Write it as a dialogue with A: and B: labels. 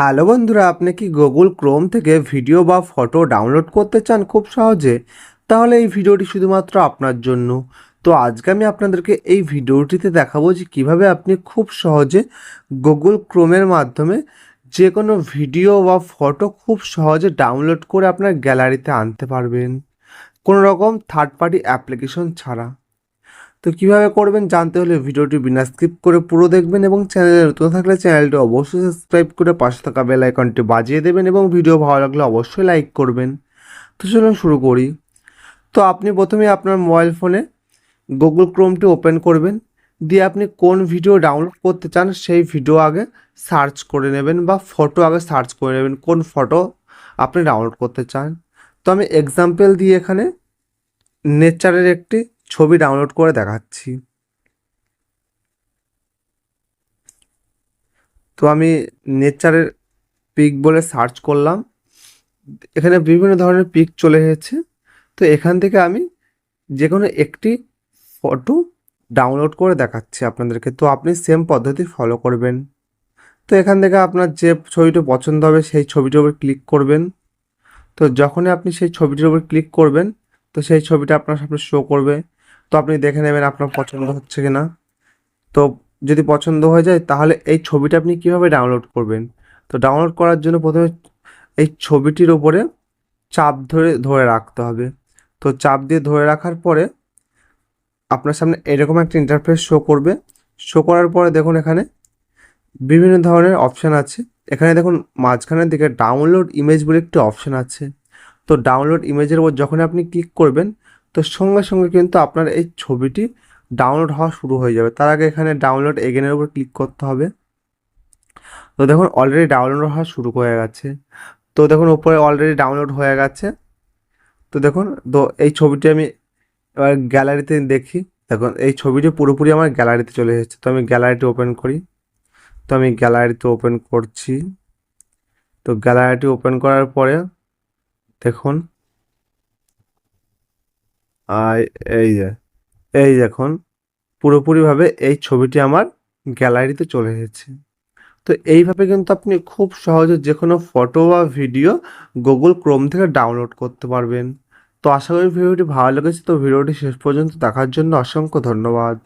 A: Hello বন্ধুরা, আপনি কি গুগল ক্রোম থেকে ভিডিও বা ফটো ডাউনলোড করতে চান খুব সহজে? তাহলে এই ভিডিওটি শুধুমাত্র আপনার জন্য। তো আজকে আমি আপনাদেরকে এই ভিডিওটিতে দেখাবো যে কীভাবে আপনি খুব সহজে গুগল ক্রোমের মাধ্যমে যে কোনো ভিডিও বা ফটো খুব সহজে ডাউনলোড করে আপনার গ্যালারিতে আনতে পারবেন। কোনো রকম থার্ড পার্টি অ্যাপ্লিকেশন ছাড়া। তো কীভাবে করবেন জানতে হলে ভিডিওটি বিনা স্কিপ করে পুরো দেখবেন এবং চ্যানেলে নতুন থাকলে চ্যানেলটি অবশ্যই সাবস্ক্রাইব করে পাশে থাকা বেল আইকনটি বাজিয়ে দেবেন এবং ভিডিও ভালো লাগলে অবশ্যই লাইক করবেন। তো চলুন শুরু করি। তো আপনি প্রথমে আপনার মোবাইল ফোনে গুগল ক্রোমটি ওপেন করবেন। দিয়ে আপনি কোন ভিডিও ডাউনলোড করতে চান সেই ভিডিও আগে সার্চ করে নেবেন বা ফটো আগে সার্চ করে নেবেন কোন ফটো আপনি ডাউনলোড করতে চান। তো আমি এক্সাম্পল দিয়ে এখানে। নেচারের একটি ছবি ডাউনলোড করে দেখাচ্ছি। তো আমি নেচারের পিক বলে সার্চ করলাম। এখানে বিভিন্ন ধরনের পিক চলে এসেছে। তো এখান থেকে আমি যে কোনো একটি ফটো ডাউনলোড করে দেখাচ্ছি আপনাদেরকে। তো আপনি সেম পদ্ধতি ফলো করবেন। তো এখান থেকে আপনার যে ছবিটা পছন্দ হবে সেই ছবিটির উপর ক্লিক করবেন। তো যখনই আপনি সেই ছবিটির উপর ক্লিক করবেন, তো সেই ছবিটা আপনার সামনে শো করবে। তো আপনি দেখে নেবেন আপনার পছন্দ হচ্ছে কি না তো যদি পছন্দ হয়ে যায়, তাহলে এই ছবিটা আপনি কীভাবে ডাউনলোড করবেন? তো ডাউনলোড করার জন্য প্রথমে এই ছবিটির ওপরে চাপ ধরে ধরে রাখতে হবে। তো চাপ দিয়ে ধরে রাখার পরে আপনার সামনে এরকম একটা ইন্টারফেস শো করবে। শো করার পরে দেখুন এখানে বিভিন্ন ধরনের অপশান আছে। এখানে দেখুন মাঝখানের দিকে ডাউনলোড ইমেজ বলে একটি অপশান আছে। তো ডাউনলোড ইমেজের উপর যখন আপনি ক্লিক করবেন তো সঙ্গে সঙ্গে কিন্তু আপনার এই ছবিটি ডাউনলোড হওয়া শুরু হয়ে যাবে। তার আগে এখানে ডাউনলোড এগেনের উপর ক্লিক করতে হবে। তো দেখুন অলরেডি ডাউনলোড হওয়া শুরু হয়ে গেছে। তো দেখুন ওপরে অলরেডি ডাউনলোড হয়ে গেছে। তো দেখুন, তো এই ছবিটি আমি এবার গ্যালারিতে দেখি। দেখুন, এই ছবিটি পুরোপুরি আমার গ্যালারিতে চলে এসেছে। তো আমি গ্যালারিটি ওপেন করি। তো আমি গ্যালারিতে ওপেন করছি। তো গ্যালারিটি ওপেন করার পরে দেখুন আর এই যে, এই দেখুন, পুরোপুরিভাবে এই ছবিটি আমার গ্যালারিতে চলে এসেছে। তো এইভাবে কিন্তু আপনি খুব সহজে যে কোনো ফটো বা ভিডিও গুগল ক্রোম থেকে ডাউনলোড করতে পারবেন। তো আশা করি ভিডিওটি ভালো লেগেছে। তো ভিডিওটি শেষ পর্যন্ত দেখার জন্য অসংখ্য ধন্যবাদ।